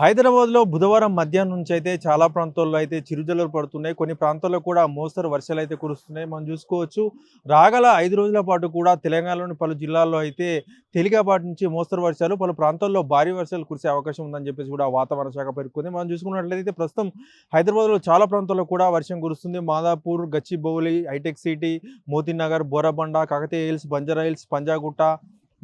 హైదరాబాద్లో బుధవారం మధ్యాహ్నం నుంచి అయితే చాలా ప్రాంతాల్లో అయితే చిరుజల్లులు పడుతున్నాయి. కొన్ని ప్రాంతాల్లో కూడా మోస్తరు వర్షాలు అయితే కురుస్తున్నాయి. మనం చూసుకోవచ్చు రాగల ఐదు రోజుల పాటు కూడా తెలంగాణలోని పలు జిల్లాల్లో అయితే తేలికపాటి నుంచి మోస్తరు వర్షాలు పలు ప్రాంతాల్లో భారీ వర్షాలు కురిసే అవకాశం ఉందని చెప్పేసి కూడా వాతావరణ శాఖ పేర్కొంది. మనం చూసుకున్నట్లయితే ప్రస్తుతం హైదరాబాద్లో చాలా ప్రాంతాల్లో కూడా వర్షం కురుస్తుంది. Madhapur Gachibowli Hitec City Motinagar Borabanda Kakatiya Hills Banjara Hills Panjagutta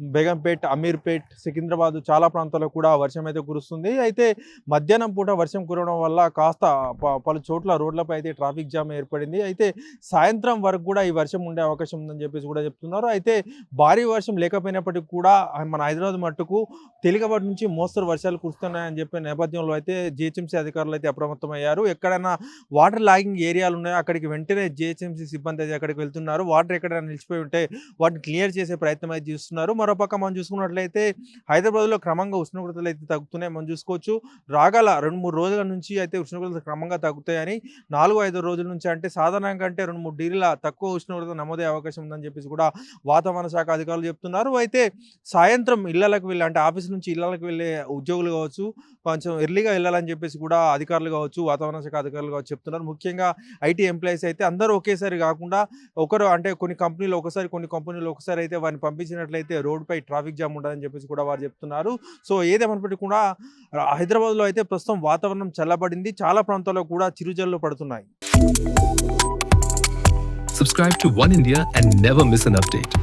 Begumpet Ameerpet Secunderabad చాలా ప్రాంతాల్లో కూడా వర్షం అయితే కురుస్తుంది. అయితే మధ్యాహ్నం పూట వర్షం కురవడం వల్ల కాస్త ప- పలు చోట్ల రోడ్లపై అయితే ట్రాఫిక్ జామ్ ఏర్పడింది. అయితే సాయంత్రం వరకు కూడా ఈ వర్షం ఉండే అవకాశం ఉందని చెప్పేసి కూడా చెప్తున్నారు. అయితే భారీ వర్షం లేకపోయినప్పటికీ కూడా మన హైదరాబాద్ మట్టుకు తేలికపాటి నుంచి మోస్తరు వర్షాలు కురుస్తున్నాయని చెప్పే నేపథ్యంలో అయితే జిహెచ్ఎంసీ అధికారులు అయితే అప్రమత్తమయ్యారు. ఎక్కడైనా వాటర్ లాగింగ్ ఏరియాలు ఉన్నాయో అక్కడికి వెంటనే జిహెచ్ఎంసీ సిబ్బంది అయితే అక్కడికి వెళ్తున్నారు. వాటర్ ఎక్కడైనా నిలిచిపోయి ఉంటే వాటిని క్లియర్ చేసే ప్రయత్నం అయితే చేస్తున్నారు. మరోపక్క మనం చూసుకున్నట్లయితే హైదరాబాద్లో క్రమంగా ఉష్ణోగ్రతలు అయితే తగ్గుతున్నాయి. మనం చూసుకోవచ్చు రాగల రెండు మూడు రోజుల నుంచి అయితే ఉష్ణోగ్రతలు క్రమంగా తగ్గుతాయని నాలుగు ఐదు రోజుల నుంచి అంటే సాధారణంగా కంటే రెండు మూడు డిగ్రీల తక్కువ ఉష్ణోగ్రత నమోదయ్యే అవకాశం ఉందని చెప్పేసి కూడా వాతావరణ శాఖ అధికారులు చెప్తున్నారు. అయితే సాయంత్రం ఇళ్ళకు వెళ్ళి అంటే ఆఫీస్ నుంచి ఇళ్ళకు వెళ్ళే ఉద్యోగులు కావచ్చు కొంచెం ఎర్లీగా వెళ్ళాలని చెప్పేసి కూడా అధికారులు కావచ్చు వాతావరణ శాఖ అధికారులు కావచ్చు చెప్తున్నారు. ముఖ్యంగా ఐటీ ఎంప్లాయీస్ అయితే అందరూ ఒకేసారి కాకుండా ఒకరు అంటే కొన్ని కంపెనీలు ఒకసారి కొన్ని కంపెనీలు ఒకసారి అయితే వారిని పంపించినట్లయితే రోడ్డుపై ట్రాఫిక్ జామ్ ఉండదని చెప్పేసి కూడా వారు చెప్తున్నారు. సో ఏదేమన్నప్పటికీ కూడా హైదరాబాద్లో అయితే ప్రస్తుతం వాతావరణం చల్లబడింది. చాలా ప్రాంతాల్లో కూడా చిరుజల్లు పడుతున్నాయి. Subscribe to One India and never miss an update.